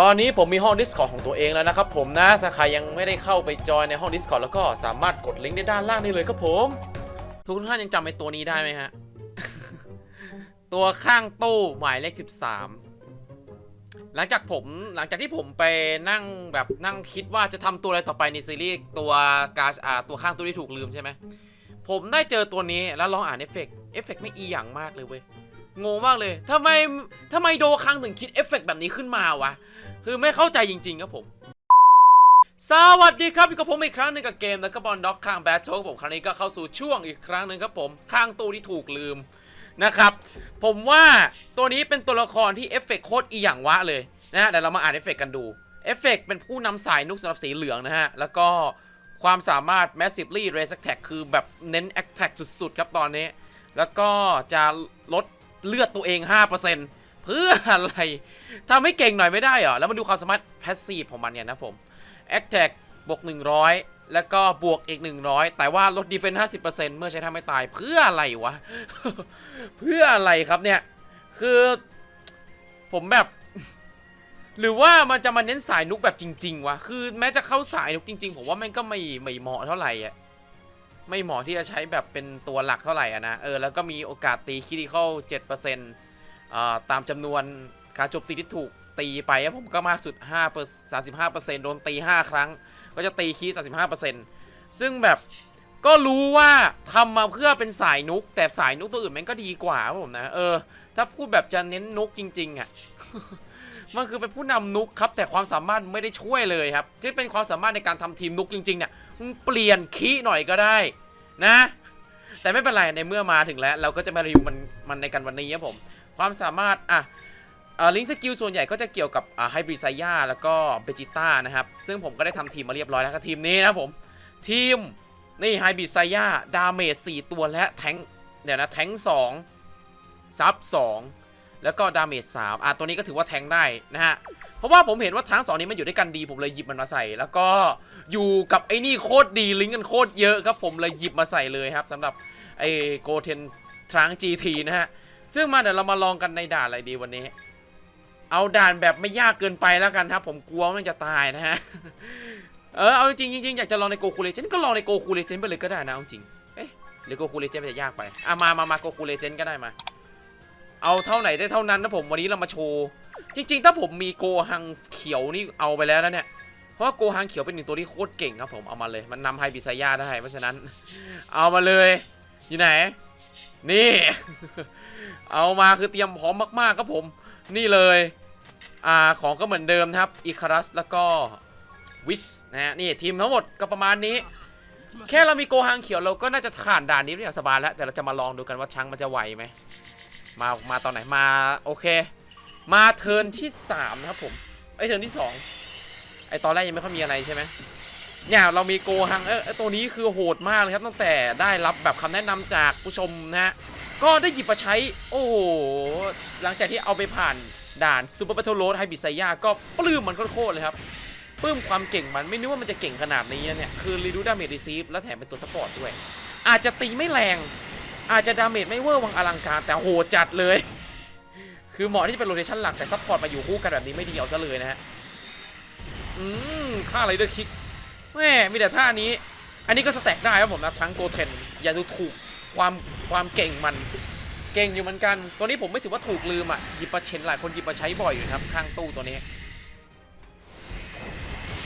ตอนนี้ผมมีห้อง Discord ของตัวเองแล้วนะครับผมนะ ถ้าใครยังไม่ได้เข้าไปจอยในห้อง Discord แล้วก็สามารถกดลิงก์ได้ด้านล่างนี้เลยครับผม ทุกท่านยังจำไอ้ตัวนี้ได้ไหมฮะ ตัวข้างตู้หมายเลข 13 หลังจากผมหลังจากที่ผมไปนั่งแบบนั่งคิดว่าจะทำตัวอะไรต่อไปในซีรีส์ตัวกาชอ่าตัวข้างตู้ที่ถูกลืมใช่ไหมผมได้เจอตัวนี้แล้วลองอ่านเอฟเฟกต์เอฟเฟกต์ไม่อีหยังมากเลยเว้ยงงมากเลยทำไมทำไมโดคังถึงคิดเอฟเฟกต์แบบนี้ขึ้นมาวะ คือไม่เข้าใจจริง ๆ ครับผม สวัสดีครับอยู่กับผมอีกครั้งหนึ่งกับเกมแล้วก็บอลด็อกข้างแบทโชกผมครั้งนี้ก็เข้าสู่ช่วงอีกครั้งหนึ่งครับผม ข้างตู้ที่ถูกลืมนะครับ ผมว่าตัวนี้เป็นตัวละครที่เอฟเฟกโคตรอีหยังวะเลยนะฮะเดี๋ยวเรามาอ่านเอฟเฟกกันดูเอฟเฟกเป็นผู้นำสายนุกสำหรับสีเหลืองนะฮะ แล้วก็ความสามารถ massively raise attack คือแบบเน้น attack สุด ๆ ครับตอนนี้ แล้วก็จะลดเลือดตัวเอง 5% เพื่ออะไรทำให้เก่งหน่อยไม่ได้เหรอ แล้วมาดูความสามารถ passive ของมันเนี่ยนะผม attack บวก 100 แล้วก็บวกอีก 100 แต่ว่าลด defense 50%เมื่อใช้ท่าไม่ตายเพื่ออะไรวะ เพื่ออะไรครับเนี่ย คือผมแบบ หรือว่ามันจะมาเน้นสายนุกแบบจริง ๆวะ คือแม้จะเข้าสายนุกจริง ๆ ผมว่ามันก็ไม่ไม่เหมาะเท่าไหร่อะไม่เหมาะที่จะใช้แบบเป็นตัวหลักเท่าไหร่อะนะ เออ แล้วก็มีโอกาสตีคิริคอล7%อ่า ตามจำนวนการโจมตีที่ถูกตีไปผมก็มากสุด5เปอร์35%โดนตี 5 ครั้ง ก็จะตีคี35%ซึ่งแบบก็รู้ว่าทำมาเพื่อเป็นสายนุก แต่สายนุกตัวอื่นมันก็ดีกว่าผมนะ เออ ถ้าพูดแบบจะเน้นนุกจริง ๆอะมันคือเป็นผู้นำนุกครับ แต่ความสามารถไม่ได้ช่วยเลยครับที่เป็นความสามารถในการทำทีมนุกจริงๆเนี่ยมึงเปลี่ยนคีหน่อยก็ได้นะ แต่ไม่เป็นไรในเมื่อมาถึงแล้ว เราก็จะมารีวิวมันมันในกันวันนี้ครับผม ความสามารถอะลิงสกิลส่วนใหญ่ก็จะเกี่ยวกับไฮบริดไซย่าแล้วก็เบจิต้านะครับ ซึ่งผมก็ได้ทำทีมมาเรียบร้อยแล้วกับทีมนี้นะผม ทีมนี่ไฮบริดไซย่าดาเมจ4ตัวและแทงเดี๋ยวนะแทง2ซับ2แล้วก็ดาเมจ3อะตัวนี้ก็ถือว่าแทงได้นะฮะเพราะว่าผมเห็นว่าทั้งสองนี้มันอยู่ด้วยกันดีผมเลยหยิบมันมาใส่ แล้วก็อยู่กับไอ้นี่โคตรดีลิงก์กันโคตรเยอะครับผมเลยหยิบมาใส่เลยครับสำหรับไอ้โกเทนทรัง GT นะฮะ ซึ่งมาเดี๋ยวเรามาลองกันในด่านอะไรดีวันนี้ เอาด่านแบบไม่ยากเกินไปแล้วกันครับ ผมกลัวมันจะตายนะฮะ เออ เอาจริงจริงอยากจะลองในโกคูเลเจนก็ลองในโกคูเลเจนไปเลยก็ได้นะเอาจริง เอ๊ะหรือโกคูเลเจนมันจะยากไป อะมามามาโกคูเลเจนก็ได้มา เอาเท่าไหนได้เท่านั้นนะผมวันนี้เรามาโชว์จริง ๆ ถ้าผมมีโกฮังเขียวนี่เอาไปแล้วนะเนี่ยเพราะว่าโกฮังเขียวเป็นหนึ่งตัวที่โคตรเก่งครับผมเอามาเลย มันนำไฮบิซายาได้เพราะฉะนั้น เอามาเลย อยู่ไหน นี่ เอามาคือเตรียมพร้อมมากๆครับผม นี่เลยอ่าของก็เหมือนเดิมนะครับอีคารัสแล้วก็วิสนะฮะนี่ทีมทั้งหมดก็ประมาณนี้ แค่เรามีโกฮังเขียวเราก็น่าจะผ่านด่านนี้ได้อย่างสบายแล้วแต่เราจะมาลองดูกันว่าช้างมันจะไหวไหมมามาตอนไหนมาโอเค มาเทิร์นที่3นะครับผมไอเทิร์นที่ 2 ไอตอนแรกยังไม่ค่อยมีอะไรใช่ไหมเนี่ยเรามีโกฮังเออไอตัวนี้คือโหดมากเลยครับตั้งแต่ได้รับแบบคำแนะนำจากผู้ชมนะฮะ ก็ได้หยิบมาใช้ โอ้โห หลังจากที่เอาไปผ่านด่านซูเปอร์ t บ e โรดไฮบิไซยาก็ปลื้มมันโคตรเลยครับปลื้มความเก่งมันไม่นึกว่ามันจะเก่งขนาดนี้นะเนี่ย คือรีดูดาเมจรีซีฟแล้วแถมเป็นตัวซัพพอร์ตด้วย อาจจะตีไม่แรง อาจจะดาเมจไม่เวอร์วังอลังการ แต่โหจัดเลย คือเหมาะที่จะเป็นโรเทชันหลักแต่ซัพพอร์ตมาอยู่คู่กันแบบนี้ไม่ดีเอาซะเลยนะฮะ อืมค่าไรเดอร์คิกแม่มีแต่ท่านี้ อันนี้ก็สแต็กได้ครับผมนะทั้งโกเทนอย่าดูถูก ความความเก่งมันเก่งอยู่เหมือนกัน ตัวนี้ผมไม่ถือว่าถูกลืมอะหยิบมาเชนหลายคนหยิบมาใช้บ่อยอยู่ครับข้างตู้ตัวนี้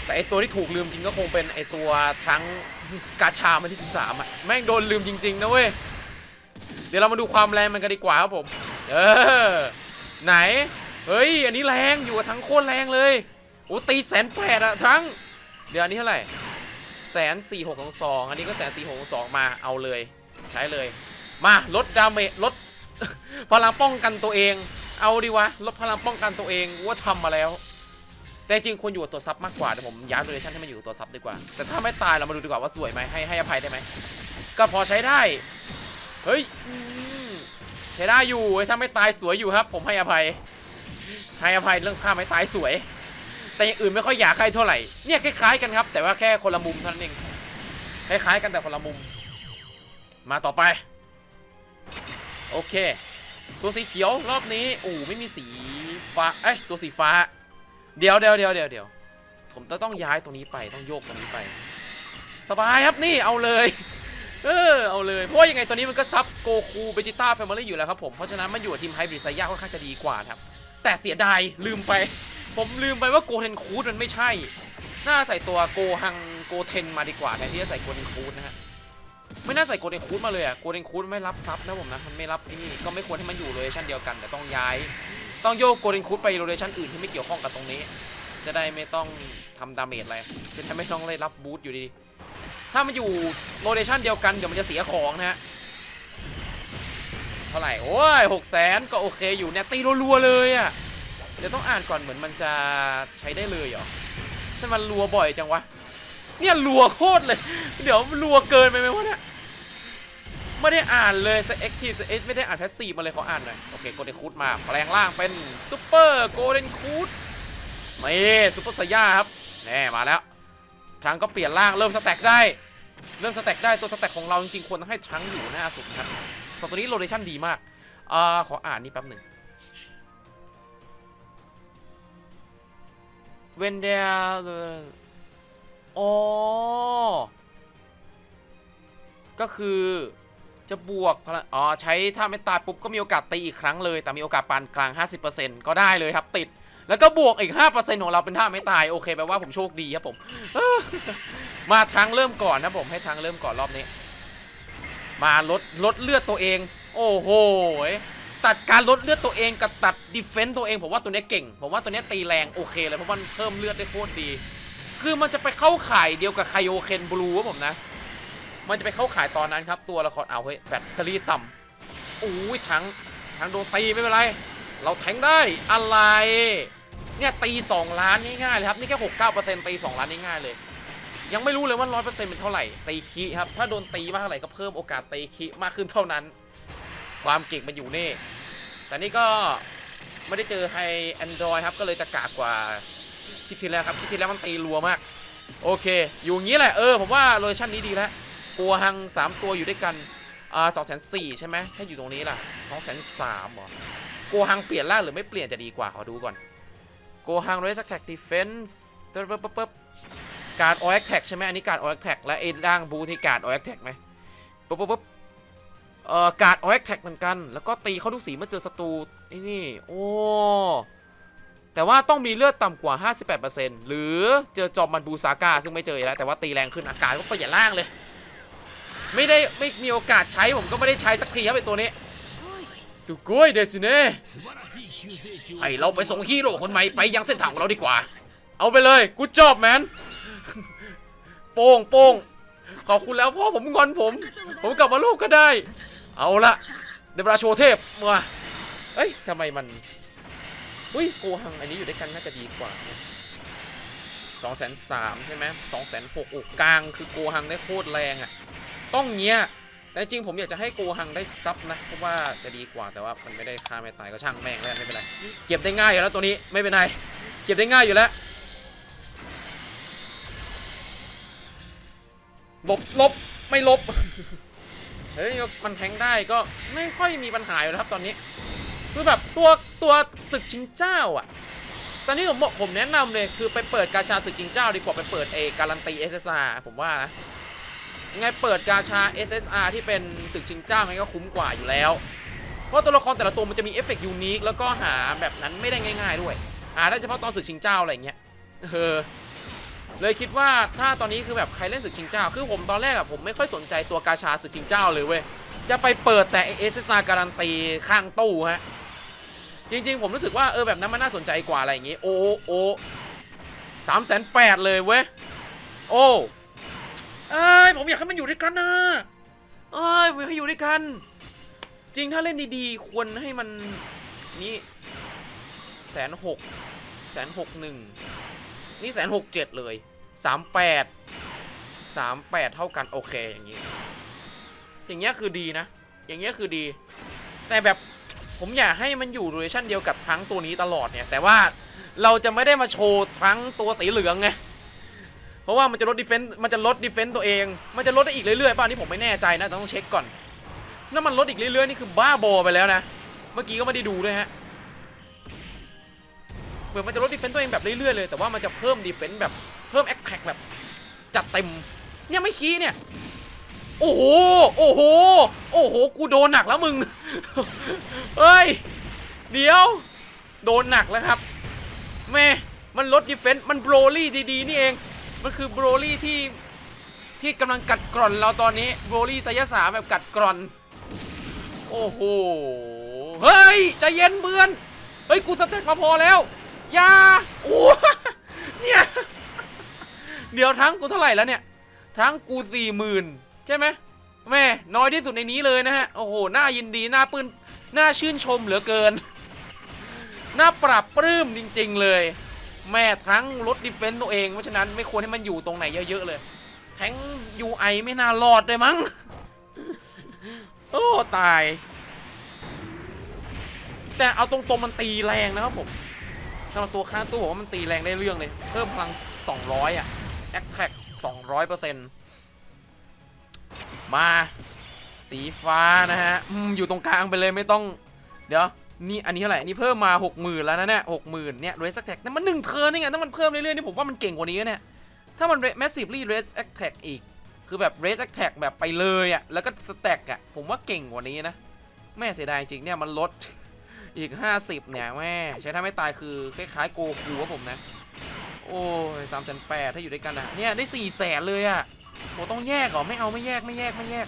แต่ไอตัวที่ถูกลืมจริงก็คงเป็นไอตัวทั้งกาชามันที่ที่สามอะแม่งโดนลืมจริง ๆ นะเว้ยเดี๋ยวเรามาดูความแรงมันกันดีกว่าครับผม เออ ไหน เฮ้ย อันนี้แรงอยู่กับทั้งโคตรแรงเลย โอ้ตีแสนแปดอะทั้ง เดี๋ยวอันนี้เท่าไหร่แสนสี่หกสองอันนี้ก็แสนสี่หกสองมาเอาเลย ใช้เลย มาลดดาเมจลดพลังป้องกันตัวเอง เอาดีวะลดพลังป้องกันตัวเองว่าทำมาแล้ว แต่จริงควรอยู่กับตัวซับมากกว่าเดี๋ยวผมย้ายโดเรชั่นให้มันอยู่กับตัวซับดีกว่า แต่ถ้าไม่ตายเรามาดูดีกว่าว่าสวยไหมให้ให้อภัยได้ไหมก็พอใช้ได้ เฮ้ยใช้ได้อยู่ถ้าไม่ตายสวยอยู่ครับ ผมให้อภัย ให้อภัยเรื่องค่าไม่ตายสวย แต่อย่างอื่นไม่ค่อยอยากใครเท่าไหร่เนี่ยคล้ายๆกันครับ แต่ว่าแค่คนละมุมเท่านั้นเองคล้ายๆกันแต่คนละมุม มาต่อไป โอเค ตัวสีเขียวรอบนี้โอ้ไม่มีสีฟ้าเอ้ยตัวสีฟ้า เดี๋ยวเดี๋ยวเดี๋ยวเดี๋ยวเดี๋ยวผมต้องต้องย้ายตรงนี้ไปต้องโยกตรงนี้ไป สบายครับนี่เอาเลยเออเอาเลย เพราะยังไงตัวนี้มันก็ซับโกคูเบจิต้าแฟมิลี่อยู่แล้วครับผมเพราะฉะนั้นมันอยู่กับทีมไฮบริดไซย่าค่อนข้างจะดีกว่าครับ แต่เสียดายลืมไป ผมลืมไปว่าโกเทนคูดมันไม่ใช่ น่าใส่ตัวโกฮังโกเทนมาดีกว่าแทนที่จะใส่โกเทนคูดนะฮะ ไม่น่าใส่โกเทนคูดมาเลยอะโกเทนคูดไม่รับซับนะผมนะมันไม่รับไอ้นี่ก็ไม่ควรให้มันอยู่โลเคชั่นเดียวกันแต่ต้องย้าย ต้องโยกโกเทนคูดไปโลเคชั่นอื่นที่ไม่เกี่ยวข้องกับตรงนี้ จะได้ไม่ต้องทำดาเมจอะไรจะได้ไม่ต้องเลยรับบูทอยู่ดี ถ้ามันอยู่โลเคชั่นเดียวกันเดี๋ยวมันจะเสียของนะฮะเท่าไหร่โอ้ยหกแสนก็โอเคอยู่เนี่ยตีรัวๆเลยอะเดี๋ยวต้องอ่านก่อนเหมือนมันจะใช้ได้เลยเหรอทำไมมันรัวบ่อยจังวะเนี่ยรัวโคตรเลย เดี๋ยวรัวเกินไปไหมวะเนี่ย ไม่ได้อ่านเลยสเอ็กทีฟสเอ็ไม่ได้อ่านแพสซีฟมาเลยเขออ่านหน่อยโอเคโกลเด้นคูดมาแปลงร่างเป็นซูเปอร์โกลเด้นคูดนี่ซูเปอร์ไซย่าครับแน่มาแล้วทรังก็เปลี่ยนร่างเริ่มสแต็กได้เริ่มสแต็กได้ตัวสแต็กของเราจริงๆควรต้องให้ทรังอยู่หน้าสุดครับสตัวนี้โลเคชั่นดีมากอ่าขออ่านนี่แป๊บหนึ่ง when there อ๋อก็คือ จะบวกอ๋อใช้ถ้าไม่ตายปุ๊บก็มีโอกาสตีอีกครั้งเลย แต่มีโอกาสปานกลาง 50%ก็ได้เลยครับติด แล้วก็บวกอีก 5%ของเราเป็นท่าไม่ตายโอเคแปลว่าผมโชคดีครับผม มาทางเริ่มก่อนนะผมให้ทางเริ่มก่อนรอบนี้ มาลดลดเลือดตัวเอง โอ้โหตัดการลดเลือดตัวเองกับตัดดิเฟนต์ตัวเองผมว่าตัวนี้เก่งผมว่าตัวนี้ตีแรงโอเคเลยเพราะมันเพิ่มเลือดได้โคตรดี คือมันจะไปเข้าข่ายเดียวกับไคโอเคนบลูครับผมนะ มันจะไปเข้าขายตอนนั้นครับ ตัวละครเอาเฮ้ยแบตเตอรี่ต่ำอุ้ยทั้งทั้งโดนตีไม่เป็นไร เราแทงได้อะไร เนี่ยตี 2 ล้านง่ายๆเลยครับ นี่แค่หกเก้าเปอร์เซ็นต์ตี 2 ล้านง่ายๆเลย ยังไม่รู้เลยว่าร้อยเปอร์เซ็นต์เป็นเท่าไหร่ ตีคีครับ ถ้าโดนตีมากเท่าไหร่ก็เพิ่มโอกาสตีคีมากขึ้นเท่านั้น ความเก่งมันอยู่นี่ แต่นี่ก็ไม่ได้เจอไฮแอนดรอยครับ ก็เลยจะกากกว่าคิดทีแล้วครับคิดทีแล้วมันตีรัวมาก โอเค อยู่อย่างนี้แหละ เออ ผมว่าโลเคชั่นนี้ดีแล้ว กัวหัง3ตัวอยู่ด้วยกันอ่าสองแสนสี่ใช่ไหมถ้าอยู่ตรงนี้ล่ะสองแสนสามหรอกัวหังเปลี่ยนร่างหรือไม่เปลี่ยนจะดีกว่าขอดูก่อนกัวหังเรสแท็กดีเฟนส์ปึ๊บปึ๊บการออแอคแท็กใช่ไหมอันนี้การออแอคแท็กและไอ้ร่างบูที่การออแอคแท็กไหมปึ๊บปึ๊บเอ่อการออแอคแท็กเหมือนกัน แล้วก็ตีเข้าทุกสีเมื่อเจอศัตรูไอ้นี่โอ้แต่ว่าต้องมีเลือดต่ำกว่า 58%หรือเจอจอมมันบูซาก้าซึ่งไม่เจอแล้วแต่ว่าตีแรงขึ้นอาการก็เปลี่ยนร่างเลย ไม่ได้ไม่มีโอกาสใช้ผมก็ไม่ได้ใช้สักทีครับไอตัวนี้สุโกยเดซิเน่ไอเราไปส่งฮีโร่คนใหม่ไปยังเส้นทางของเราดีกว่า เอาไปเลยกูจอบแมนโป้งโป้งขอบคุณแล้วพ่อผมงอนผม ผมกลับมาลูกก็ได้ เอาละเดบราโชเทพมาเอ้ยทำไมมันอุ้ยโกหังอันนี้อยู่ด้วยกันน่าจะดีกว่าสองแสนสามใช่ไหมสองแสนหกอกกลางคือโกหังได้โคตรแรงอะ่ะ ต้องเงี้ยแต่จริงผมอยากจะให้โกหังได้ซับนะเพราะว่าจะดีกว่าแต่ว่ามันไม่ได้ฆ่าไม่ตายก็ช่างแม่งแล้วไม่เป็นไรเก็บได้ง่ายอยู่แล้วตัวนี้ไม่เป็นไรเก็บได้ง่ายอยู่แล้วหลบลบไม่ลบเฮ้ยมันแทงได้ก็ไม่ค่อยมีปัญหาอยู่แล้วครับตอนนี้คือแบบตัวตัวศึกชิงเจ้าอะ ตอนนี้ผมบอกผมแนะนำเลยคือไปเปิดกาชาศึกชิงเจ้า ดีกว่าไปเปิดเอการันตี SSR ผมว่านะ ไงเปิดกาชา SSR ที่เป็นศึกชิงเจ้าไงก็คุ้มกว่าอยู่แล้ว เพราะตัวละครแต่ละตัวมันจะมีเอฟเฟกต์ยูนิคแล้วก็หาแบบนั้นไม่ได้ง่าย ๆด้วย หาได้เฉพาะตอนศึกชิงเจ้าอะไรเงี้ยเออเลยคิดว่าถ้าตอนนี้คือแบบใครเล่นศึกชิงเจ้า คือผมตอนแรกอะผมไม่ค่อยสนใจตัวกาชาศึกชิงเจ้าเลยเว้ย จะไปเปิดแต่เอสซาการันตีข้างตู้ฮะ จริงๆ ผมรู้สึกว่าเออแบบนั้นมันน่าสนใจกว่าอะไรอย่างงี้ โอ้โอ้สามแสนแปดเลยเว้ย โอ้ เอ้ยผมอยากให้มันอยู่ด้วยกันนะเอ้ยผมอยากให้อยู่ด้วยกัน จริงถ้าเล่นดีๆ ควรให้มันนี่แสนหกแสนหกหนึ่งนี่แสนหกเจ็ดเลยสามแปดสามแปดเท่ากันโอเคอย่างงี้ อย่างเงี้ยคือดีนะ อย่างเงี้ยคือดี แต่แบบผมอยากให้มันอยู่โรเชั่นเดียวกับทั้งตัวนี้ตลอดเนี่ย แต่ว่าเราจะไม่ได้มาโชว์ทั้งตัวสีเหลืองไง ราะว่ามันจะลดดิเฟนต์มันจะลดดิเฟนต์ตัวเอง มันจะลดได้อีกเรื่อยๆป่ะนี่ผมไม่แน่ใจนะต้องเช็คก่อนถ้ามันลดอีกเรื่อยๆนี่คือบ้าบอไปแล้วนะ เมื่อกี้ก็ไม่ได้ดูด้วยฮะเหมือนมันจะลดดีเฟนต์ตัวเองแบบเรื่อยๆเลยแต่ว่ามันจะเพิ่มดีเฟนต์แบบเพิ่มแอคแท็กแบบจัดเต็มเนี่ยไม่ขี้เนี่ยโอ้โหโอ้โหโอ้โหกูโดนหนักแล้วมึงเฮ้ยเดี๋ยว โดนหนักแล้วครับแม่มันลดดีเฟนต์มันโบรลี่ดีๆนี่เอง มันคือโบรลี่ที่ที่กำลังกัดกร่อนเราตอนนี้โบรลี่ไซยศาสตร์แบบกัดกร่อน โอ้โห เฮ้ยใจเย็นเพื่อน เฮ้ย กูสเต็กมาพอแล้วยาโอ้เนี่ย เดี๋ยวทั้งกูเท่าไหร่แล้วเนี่ย ทั้งกูสี่หมื่นใช่ไหมแม่น้อยที่สุดในนี้เลยนะฮะ โอ้โห น่ายินดี น่าปื้นน่าชื่นชมเหลือเกิน น่าปรับปลื้มจริง ๆ เลย แม่ทั้งลดดิเฟนต์ตัวเอง เพราะฉะนั้นไม่ควรให้มันอยู่ตรงไหนเยอะๆเลยแทง UI ไอไม่น่ารอดเลยมั้ง โอ้ ตาย แต่เอาตรงๆมันตีแรงนะครับผมสำหรับตัวค้างตู้ผมว่ามันตีแรงได้เรื่องเลย เพิ่มพลัง 200 อะแอคแท็ก200เปอร์เซ็นต์มา สีฟ้านะฮะ อืม อยู่ตรงกลางไปเลยไม่ต้อง เดี๋ยว นี่อันนี้เท่าไหร่นี่เพิ่มมา60,000แล้วนะเนี่ย60,000เนี่ย raise attack นั่นมันหนึ่งเทิร์นนี่ไงถ้ามันเพิ่มเรื่อยๆนี่ผมว่ามันเก่งกว่านี้นะเนี่ยถ้ามัน ra- massively raise attack อีก คือแบบ raise attack แบบไปเลยอะแล้วก็ stack อะผมว่าเก่งกว่านี้นะแม่เสียดายจริงเนี่ยมันลดอีก 50เนี่ยแม่ใช้ถ้าไม่ตายคือคล้ายๆโกคูครับผมนะ โอ้ยสามแสนแปดถ้าอยู่ด้วยกันอะเนี่ยได้สี่แสนเลยอะโหต้องแยกเหรอไม่เอาไม่แยกไม่แยกไม่แยก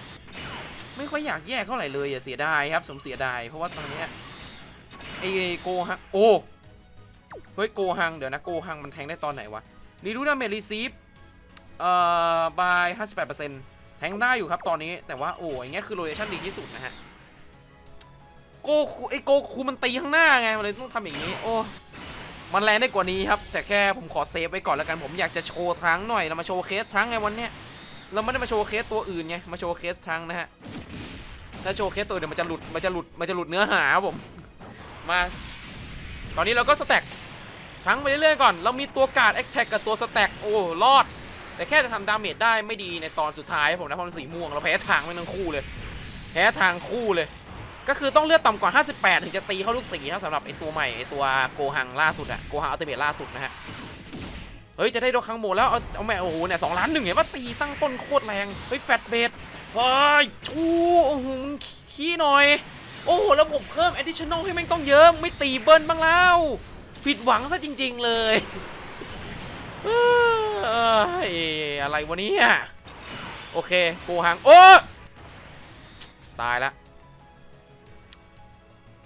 ไม่ค่อยอยากแยกเท่าไหร่เลยอย่าเสียดายครับสมเสียดายเพราะว่าตอนเนี้ย ไอโกฮังโอ้เฮ้ยโกฮังเดี๋ยวนะโกฮังมันแทงได้ตอนไหนวะรีดูดาเมจรีซีฟเอ่อบาย58%แปดเปอร์เซ็นต์แทงได้อยู่ครับตอนนี้แต่ว่าโอ้ยงเงี้ยคือโรเ t ชั่นดีที่สุดนะฮะโกคูไอโกคูมันตีข้างหน้าไงมันเลยต้องทำอย่างนี้ โอ้มันแรงได้กว่านี้ครับ แต่แค่ผมขอเซฟไว้ก่อนแล้วกันผมอยากจะโชว์ทั้งหน่อยเรามาโชว์เคสทั้งไงวันเนี้ยเราไม่ได้มาโชว์เคสตัวอื่นไงมาโชว์เคสทั้งนะฮะถ้าโชว์เคสตัวเดี๋ยวมันจะหลุดมันจะหลุดมันจะหลุดเนื้อหาผม มา ตอนนี้เราก็สแต็กทั้งไปเรื่อยๆก่อน เรามีตัวการ์ดแอคแท็กกับตัวสแต็กโอ้รอด แต่แค่จะทำดาเมจได้ไม่ดีในตอนสุดท้ายผมนะเพราะมันสีม่วงเราแพ้ทางไม่ทั้งคู่เลย แพ้ทางคู่เลย ก็คือต้องเลือดต่ำกว่า 58 ถึงจะตีเข้าลูกสีนะสำหรับไอตัวใหม่ไอตัวโกหังล่าสุดอะโกหังอัลติเมทล่าสุดนะฮะเฮ้ยจะได้โดนครั้งโหมดแล้วเอาเอาแม่โอ้โหเนี่ยสองล้านหนึ่งเห็นว่าตีตั้งต้นโคตรแรงเฮ้ยแฟตเบดเฮ้ยชูโอ้โหขี้หน่อย โอ้โห แล้วผมเพิ่ม additional ให้แม่งต้องเยอะมึงไม่ตีเบิ้ลบ้างแล้ว ผิดหวังซะจริง ๆ เลยเอ้ยอะไรวะเนี่ยโอเคโกหังโอ้ตายละ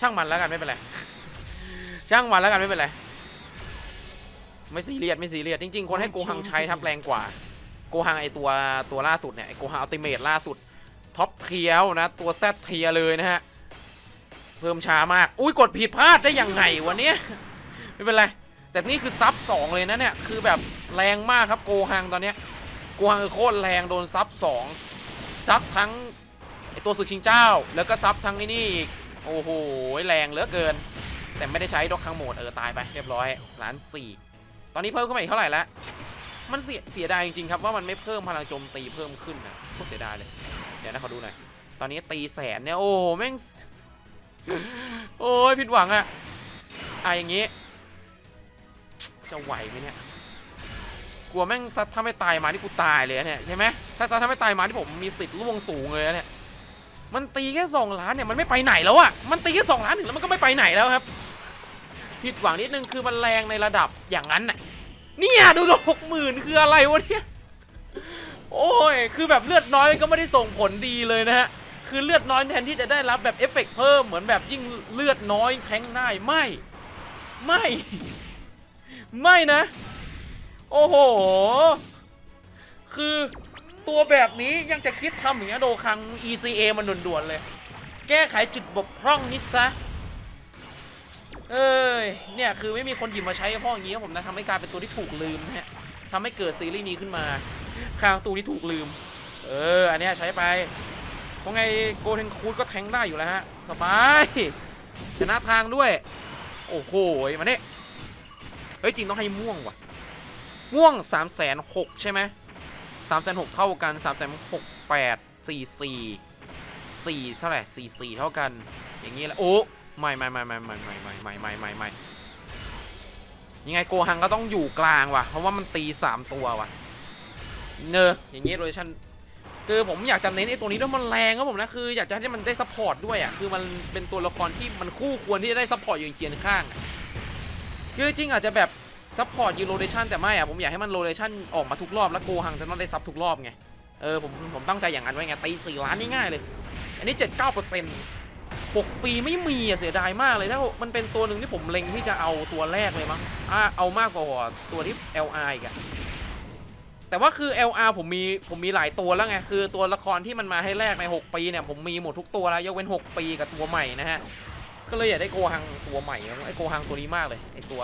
ช่างมันแล้วกันไม่เป็นไร ช่างมันแล้วกันไม่เป็นไร ไม่ซีเรียสไม่ซีเรียสจริง ๆ คนให้โกหังใช้ทับแรงกว่า โกหังไอตัวตัวล่าสุดเนี่ยไอโกหังอัลติเมทล่าสุดท็อปเทียวนะ ตัวแซดเทียเลยนะฮะ เพิ่มช้ามาก อุ้ยกดผิดพลาดได้ยังไงวะเนี้ยไม่เป็นไร แต่นี่คือซับสองเลยนะเนี่ย คือแบบแรงมากครับโกหังตอนเนี้ย โกหังคือโคตรแรงโดนซับสองซับทั้งไอตัวศึกชิงเจ้า แล้วก็ซับทั้งไอ้นี่อีก โอ้โหแรงเหลือเกิน แต่ไม่ได้ใช้ดอกครั้งโหมดเออตายไปเรียบร้อยล้านสี่ตอนนี้เพิ่มขึ้นมาอีกเท่าไหร่ล้วมันเสียเสียดายจริงๆครับว่ามันไม่เพิ่มพลังโจมตีเพิ่มขึ้นนะโคตรเสียดายเลย เดี๋ยวนะขอดูหน่อย ตอนนี้ตีแสนเนี่ยโอ้โหแม่ง โอ้ยผิดหวังอะอะอย่างงี้ จะไหวไหมเนี่ย กลัวแม่งซัดถ้าไม่ตายมาที่กูตายเลยเนี่ยใช่ไหมถ้าซัดถ้าไม่ตายมาที่ผมมีสิทธิ์ล่วงสูงเลยเนี่ย มันตีแค่สองล้านเนี่ยมันไม่ไปไหนแล้วอะมันตีแค่สองล้านหนึ่งแล้วมันก็ไม่ไปไหนแล้วครับ ผิดหวังนิดนึงคือมันแรงในระดับอย่างนั้นน่ะ เนี่ยดูหกหมื่นคืออะไรวะเนี่ย โอ้ย คือแบบเลือดน้อยก็ไม่ได้ส่งผลดีเลยนะฮะ คือเลือดน้อยแทนที่จะได้รับแบบเอฟเฟกต์เพิ่มเหมือนแบบยิ่งเลือดน้อยแทงได้ไม่ ไม่ ไม่นะ โอ้โห คือตัวแบบนี้ยังจะคิดทำอย่างนี้ยโดคัง ECA มันด่วนๆเลย แก้ไขจุดบกพร่องนี้ซะ เอ้ย เนี่ย คือไม่มีคนหยิบมาใช้เพราะอย่างนี้ผมนะทำให้กลายเป็นตัวที่ถูกลืมนะฮะทำให้เกิดซีรีส์นี้ขึ้นมาข้างตัวที่ถูกลืม เออ อันนี้ใช้ไป ราะไงโกเทนคูดก็แทงได้อยู่แล้วฮะ สบาย ชนะทางด้วย โอ้โหมาเนี่ยเฮ้ย จริงต้องให้ม่วงว่ะ ม่วง3ามแสนหใช่ไหมสามแสนหเท่ากัน3ามแสนหกแปดสี่สี่สี่เท่าไหร่สี่สี่เท่ากัน อย่างนี้แหละ โอ้ไม่ไม่ไม่ไม่ไม่ไม่ไม่ไม่ไม่ไม่ไม่ยังไงโกฮังก็ต้องอยู่กลางว่ะ เพราะว่ามันตี3ตัวว่ะ เนออย่างงี้โรเชัน คือผมอยากจะเน้นไอ้ตัวนี้ด้วยมันแรงครับผมนะคืออยากจะให้มันได้ซัพพอร์ตด้วยอะคือมันเป็นตัวละครที่มันคู่ควรที่จะได้ซัพพอร์ตอยู่เคียงข้างคือจริงอาจจะแบบซัพพอร์ตยูโรเดชันแต่ไม่อะผมอยากให้มันโรเดชันออกมาทุกรอบแล้วโกฮังจะต้องได้ซับทุกรอบไงเออผมผมตั้งใจอย่างนั้นไว้ไงตีสี่ล้านนี่ง่ายเลย อันนี้79เก้าเปอร์เซ็นต์6ปีไม่มีอะเสียดายมากเลยถ้ามันเป็นตัวหนึ่งที่ผมเล็งที่จะเอาตัวแรกเลยมั้งอะเอามากกว่าตัวที่ LR อีกอะ แต่ว่าคือ LR ผมมีผมมีหลายตัวแล้วไง คือตัวละครที่มันมาให้แรกใน 6 ปีเนี่ย ผมมีหมดทุกตัวแล้วยกเว้น 6 ปีกับตัวใหม่นะฮะ ก็เลยอยากได้โกฮังตัวใหม่ไอ้โกฮังตัวนี้มากเลยไอ้ตัว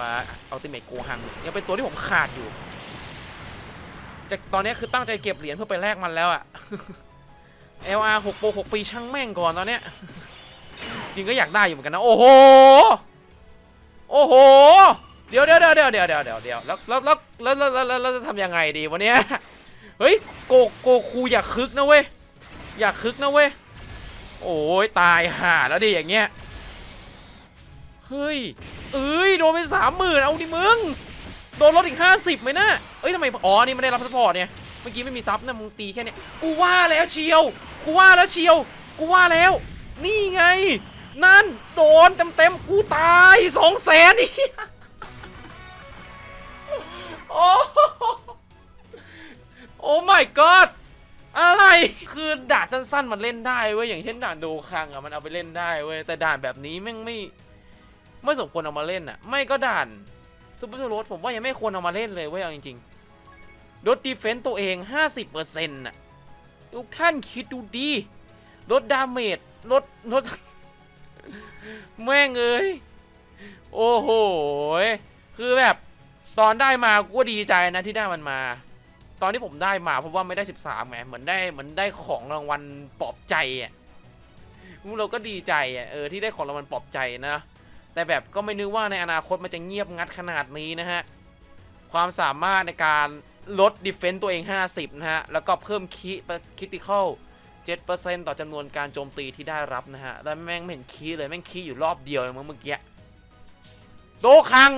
อัลติเมทโกฮังยังเป็นตัวที่ผมขาดอยู่จากตอนนี้คือตั้งใจเก็บเหรียญเพื่อไปแลกมันแล้วอะ LR 6โปร6ปีช่างแม่งก่อนตอนเนี้ยจริงก็อยากได้อยู่เหมือนกันนะ โอ้โห โอ้โห เดี๋ยวเดี๋ยวเดี๋ยวเดี๋ยวเดี๋ยวเดี๋ยวเดี๋ยวเดี๋ยวแล้วแล้วแล้วแล้วแล้วแล้วจะทำยังไงดีวันนี้เฮ้ยโกโกคูอย่าคึกนะเว้ยอย่าคึกนะเว้ยโอ้ยตายห่าแล้วดิอย่างเงี้ยเฮ้ยเอ้ยโดนไปสามหมื่นเอาดิมึงโดนลดอีกห้าสิบไหมนะเอ้ยทำไมอ๋อนี่ไม่ได้รับซัพพอร์ตเนี่ยเมื่อกี้ไม่มีซับนะมึงตีแค่เนี้ยกูว่าแล้วเชียวกูว่าแล้วเชียวกูว่าแล้ว นี่ไง นั่นโดนเต็มๆกูตายสองแสนนี่ โอ้โอ้ my god อะไร คือด่านสั้น ๆ มันเล่นได้เว้ย อย่างเช่นด่านโดคังอะมันเอาไปเล่นได้เว้ย แต่ด่านแบบนี้แม่งไม่ ไม่สมควรเอามาเล่นอะไม่ก็ด่านซูเปอร์โรสผมว่ายังไม่ควรเอามาเล่นเลยเว้ย เอาจริงๆลดดีเฟนต์ตัวเอง 50%น่ะทุกท่านคิดดูดีลดดาเมจลดลดแม่งเอ้ย โอ้โห คือแบบ ตอนได้มากูก็ดีใจนะที่ได้มันมา ตอนที่ผมได้มาเพราะว่าไม่ได้ 13ไงเหมือนได้เหมือนได้ของรางวัลปลอบใจอะเราก็ดีใจอะเออที่ได้ของรางวัลปลอบใจนะ แต่แบบก็ไม่นึกว่าในอนาคตมันจะเงียบงัดขนาดนี้นะฮะความสามารถในการลดดิเฟนต์ตัวเอง 50 นะฮะ แล้วก็เพิ่มคิคิติคอล7%ต่อจำนวนการโจมตีที่ได้รับนะฮะ แล้วแม่งเห็นคีเลย แม่งคีอยู่รอบเดียวเองมั้งเมื่อกี้โดคัง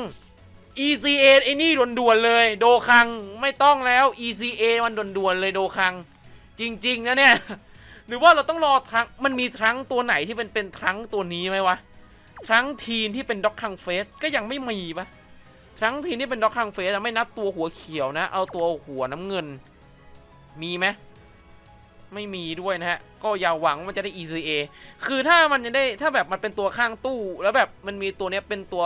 ECA ไอ้นี่ด่วนๆเลย โดคังไม่ต้องแล้ว ECA มันด่วนๆเลยโดคัง จริงๆนะเนี่ย หรือว่าเราต้องรอทรังมันมีทรังตัวไหนที่เป็นเป็นทรังตัวนี้ไหมวะทรังทีนที่เป็นด็อกคังเฟสก็ยังไม่มีปะทรังทีนที่เป็นด็อกคังเฟสไม่นับตัวหัวเขียวนะ เอาตัวหัวน้ำเงิน มีไหมไม่มีด้วยนะฮะ ก็อย่าหวังว่ามันจะได้ ECA คือถ้ามันจะได้ถ้าแบบมันเป็นตัวข้างตู้ แล้วแบบมันมีตัวเนี้ยเป็นตัว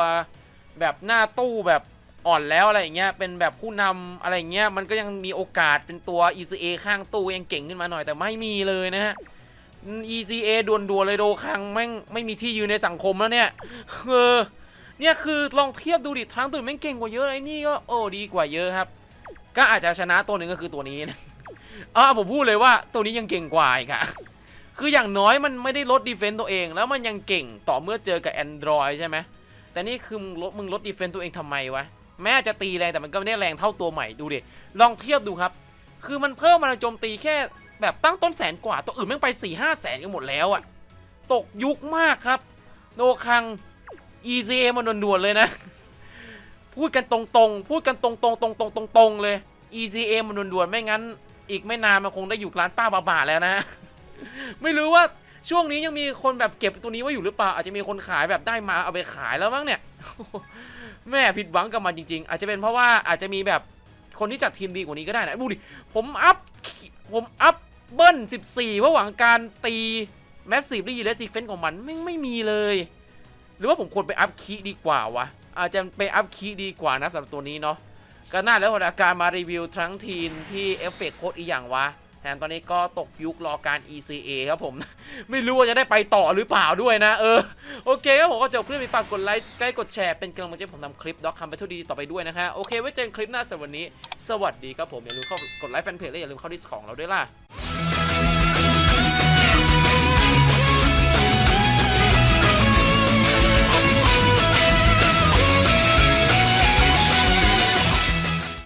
แบบหน้าตู้แบบอ่อนแล้วอะไรอย่างเงี้ยเป็นแบบผู้นำอะไรอย่างเงี้ยมันก็ยังมีโอกาสเป็นตัว ECA ข้างตู้ยังเก่งขึ้นมาหน่อยแต่ไม่มีเลยนะฮะ ECA ด่วนๆเลยโดคังแม่งไม่มีที่ยืนในสังคมแล้วเนี่ยเออเนี่ยคือลองเทียบดูดิทั้งตื่นแม่งเก่งกว่าเยอะไอ้นี่ก็โอ้ดีกว่าเยอะครับ ก็อาจจะชนะตัวหนึ่งก็คือตัวนี้นะอ่าผมพูดเลยว่าตัวนี้ยังเก่งกว่าอีกอะคืออย่างน้อยมันไม่ได้ลดดีเฟนต์ตัวเอง แล้วมันยังเก่งต่อเมื่อเจอกับ Android ใช่ไหม แต่นี่คือมึงลดมึงลดดีเฟนต์ตัวเองทำไมวะ แม้จะตีแรงแต่มันก็ไม่ได้แรงเท่าตัวใหม่ดูดิ ลองเทียบดูครับ คือมันเพิ่มมาโจมตีแค่แบบตั้งต้นแสนกว่า ตัวอื่นแม่งไป4ี่ห้าแสนกันหมดแล้วอะตกยุคมากครับ โนคัง ECA มันด่วนๆเลยนะ พูดกันตรงๆ พูดกันตรงๆ ตรงๆตรงๆเลย ECA มันด่วนๆ ไม่งั้น อีกไม่นานมันคงได้อยู่ร้านป้าบาบาแล้วนะ ไม่รู้ว่า ช่วงนี้ยังมีคนแบบเก็บตัวนี้ไว้อยู่หรือเปล่า อาจจะมีคนขายแบบได้มาเอาไปขายแล้วมั้งเนี่ยแม่ผิดหวังกับมันจริง ๆ อาจจะเป็นเพราะว่าอาจจะมีแบบคนที่จัดทีมดีกว่านี้ก็ได้นะดูดิผมอัพผมอัพเบิ้ล14 เพื่อหวังการตีแมสซีฟและยีเลสตีเฟนของมันไม่ไม่มีเลย หรือว่าผมควรไปอัพคีดีกว่าวะอาจจะไปอัพคีดีกว่านะสำหรับตัวนี้เนาะก็น่าแล้วอาการมารีวิวทั้งทีมที่เอฟเฟกโคตรอีอย่างวะ แถมตอนนี้ก็ตกยุครอการ ECA ครับผม ไม่รู้ว่าจะได้ไปต่อหรือเปล่าด้วยนะ เออ โอเคครับผมก็จบคลิปไปฝากกดไลค์ใกล้กดแชร์เป็นกำลังใจให้ผมทำคลิปด็อกคำไปทุกดีต่อไปด้วยนะฮะ โอเค ไว้เจอกันคลิปหน้าสำหรับวันนี้ สวัสดีครับผม อย่าลืมเข้ากดไลค์แฟนเพจและอย่าลืมเข้าดิสของเราด้วยล่ะ